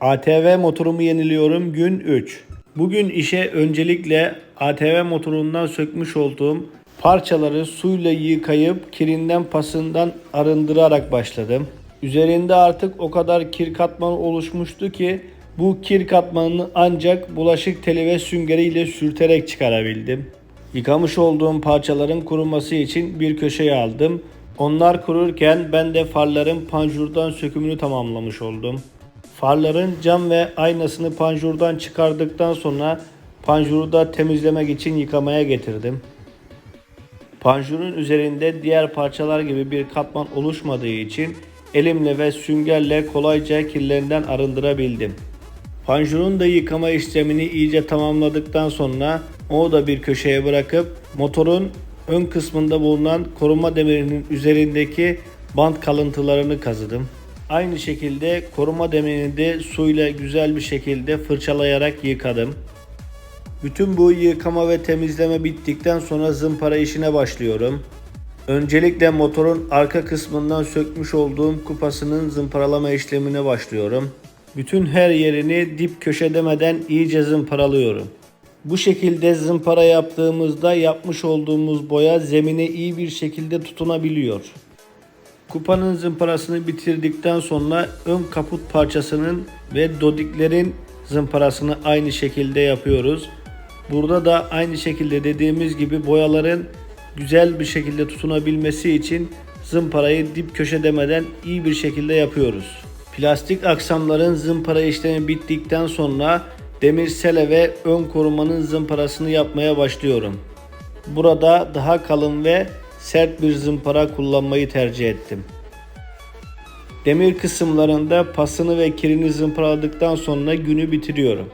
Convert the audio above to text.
ATV motorumu yeniliyorum gün 3. Bugün işe öncelikle ATV motorundan sökmüş olduğum parçaları suyla yıkayıp kirinden pasından arındırarak başladım. Üzerinde artık o kadar kir katmanı oluşmuştu ki bu kir katmanını ancak bulaşık teli ve süngeriyle sürterek çıkarabildim. Yıkamış olduğum parçaların kuruması için bir köşeye aldım. Onlar kururken ben de farların panjurdan sökümünü tamamlamış oldum. Farların cam ve aynasını panjurdan çıkardıktan sonra panjuru da temizlemek için yıkamaya getirdim. Panjurun üzerinde diğer parçalar gibi bir katman oluşmadığı için elimle ve süngerle kolayca kirlerinden arındırabildim. Panjurun da yıkama işlemini iyice tamamladıktan sonra onu da bir köşeye bırakıp motorun ön kısmında bulunan koruma demirinin üzerindeki bant kalıntılarını kazıdım. Aynı şekilde koruma demirini de suyla güzel bir şekilde fırçalayarak yıkadım. Bütün bu yıkama ve temizleme bittikten sonra zımpara işine başlıyorum. Öncelikle motorun arka kısmından sökmüş olduğum kupasının zımparalama işlemine başlıyorum. Bütün her yerini dip köşe demeden iyice zımparalıyorum. Bu şekilde zımpara yaptığımızda yapmış olduğumuz boya zemine iyi bir şekilde tutunabiliyor. Kupanın zımparasını bitirdikten sonra ön kaput parçasının ve dodiklerin zımparasını aynı şekilde yapıyoruz. Burada da aynı şekilde dediğimiz gibi boyaların güzel bir şekilde tutunabilmesi için zımparayı dip köşe demeden iyi bir şekilde yapıyoruz. Plastik aksamların zımpara işlemi bittikten sonra demir sele ve ön korumanın zımparasını yapmaya başlıyorum. Burada daha kalın ve sert bir zımpara kullanmayı tercih ettim. Demir kısımlarında pasını ve kirini zımparaladıktan sonra günü bitiriyorum.